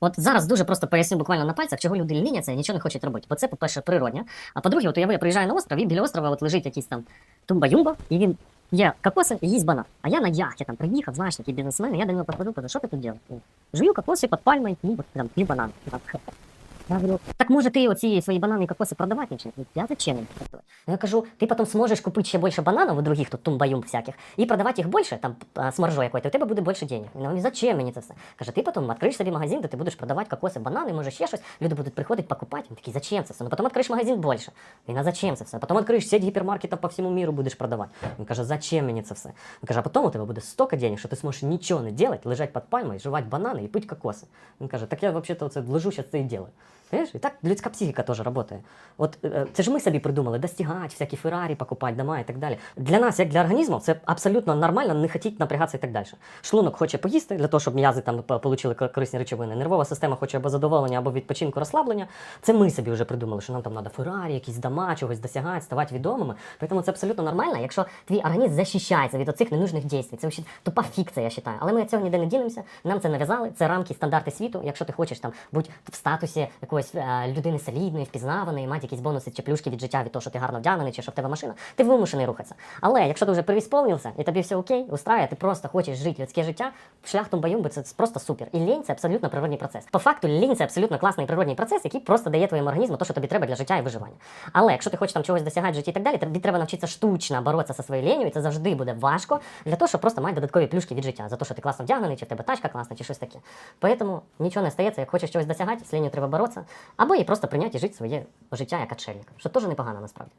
От зараз дуже просто поясню буквально на пальцях, чого люди ліняться і нічого не хочуть робити. Бо це, по-перше, природня. А по-друге, от я приїжджаю на остров, і біля острова от лежить якийсь там тумба-юмба, і він є кокоси і їсть банан. А я на яхті там приїхав, знаєш, такий бізнесмен, і я до нього підходив, кажу, що ти тут робиш? Жую кокоси під пальмою, ну, там, п'ю банан. Я говорю, так може ти оці свої банани і кокоси продавати? Я зачем їм? Я кажу, ти потім зможеш купити ще більше бананів у других тут тумбаюм всяких і продавати їх більше, там а, з маржою якою, у тебе буде більше денег. Він говорить, зачем мені це все? Каже, ти потім відкриєш собі магазин, де ти будеш продавати кокоси, банани, може ще щось, люди будуть приходити покупати. Він такий, зачем це все? Ну потім відкриєш магазин більше. Він, а зачем це все? Потім відкриєш сеть гіпермаркетів по всьому міру будеш продавати. Він каже, зачем мені це все? Він каже, а потім у тебе буде стільки денег, що ти зможеш нічого не робити, лежати під пальмою, жувати банани і пити кокоси. Він каже, так я взагалі-то це лежу, зараз це і делаю. Понимаешь? І так людська психіка теж працює. От е, це ж ми собі придумали Достигати, всякі Феррарі покупати, дома і так далі. Для нас, як для організму, це абсолютно нормально не хотіти напрягатися і так далі. Шлунок хоче поїсти для того, щоб м'язи там п- получили корисні речовини. Нервова система хоче або задоволення, або відпочинку, розслаблення. Це ми собі вже придумали, що нам там треба Феррарі, якісь дома, чогось досягати, ставати відомими. Тому це абсолютно нормально, якщо твій організм захищається від оцих ненужних дій. Це тупа фікція, я вважаю. Але ми цього ніде не ділимося. Нам це нав'язали. Це рамки, стандарти світу. Якщо ти хочеш там бути в статусі якоїсь е, людини солідної, впізнаваної, мати якісь бонуси чи плюшки від життя від того, що ти гарно вдягнений, чи в тебе машина, ти вимушений рухатися. Але якщо ти вже привісповнився і тобі все окей, устраює, ти просто хочеш жити людське життя, шлях тумбаюмби це просто супер. І лінь це абсолютно природний процес. По факту, лінь це абсолютно класний природний процес, який просто дає твоєму організму те, що тобі треба для життя і виживання. Але якщо ти хочеш там чогось досягати в житті і так далі, тобі треба навчитися штучно боротися зі своєю лінію, і це завжди буде важко для того, щоб просто мати додаткові плюшки від життя, за те, що ти класно вдягнений, чи в тебе тачка класна, чи щось таке. Поэтому нічого не стається, як хочеш чогось досягати, з лінією треба боротися, або і просто прийняти і жити своє життя як отшельник, що теж непогано насправді.